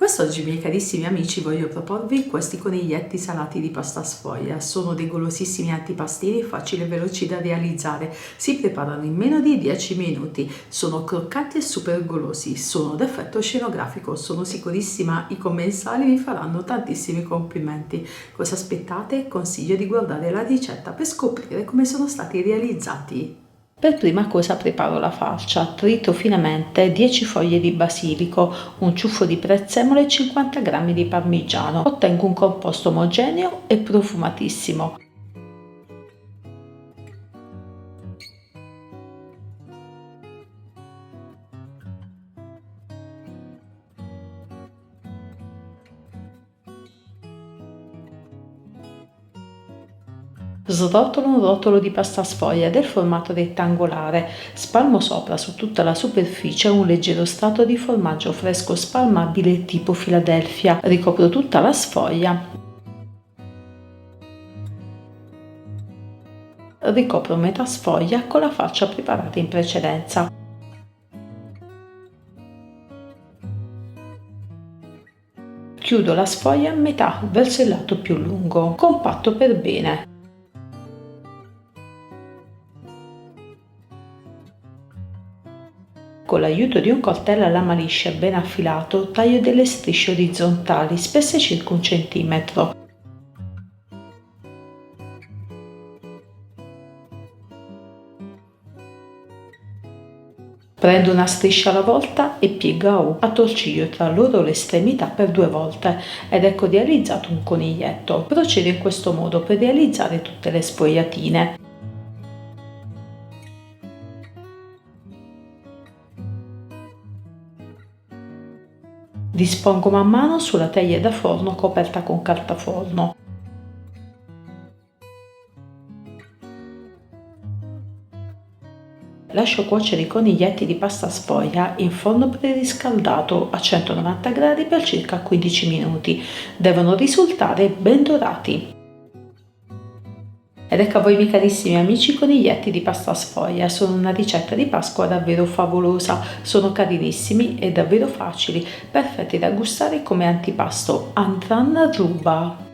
Quest'oggi, miei carissimi amici, voglio proporvi questi coniglietti salati di pasta sfoglia. Sono dei golosissimi antipastini facili e veloci da realizzare. Si preparano in meno di 10 minuti. Sono croccanti e super golosi. Sono d'effetto scenografico. Sono sicurissima i commensali vi faranno tantissimi complimenti. Cosa aspettate? Consiglio di guardare la ricetta per scoprire come sono stati realizzati. Per prima cosa preparo la farcia, trito finemente 10 foglie di basilico, un ciuffo di prezzemolo e 50 g di parmigiano. Ottengo un composto omogeneo e profumatissimo. Srotolo un rotolo di pasta sfoglia del formato rettangolare, spalmo sopra su tutta la superficie un leggero strato di formaggio fresco spalmabile tipo Philadelphia. Ricopro tutta la sfoglia. Ricopro metà sfoglia con la faccia preparata in precedenza. Chiudo la sfoglia a metà verso il lato più lungo, compatto per bene. Con l'aiuto di un coltello a lama liscia ben affilato taglio delle strisce orizzontali spesse circa un centimetro. Prendo una striscia alla volta e piego a U, attorciglio tra loro le estremità per due volte ed ecco realizzato un coniglietto. Procedo in questo modo per realizzare tutte le sfogliatine. Dispongo man mano sulla teglia da forno coperta con carta forno. Lascio cuocere i coniglietti di pasta sfoglia in forno preriscaldato a 190 gradi per circa 15 minuti. Devono risultare ben dorati. Ed ecco a voi miei carissimi amici coniglietti di pasta sfoglia, sono una ricetta di Pasqua davvero favolosa, sono carinissimi e davvero facili, perfetti da gustare come antipasto. Andran ruba!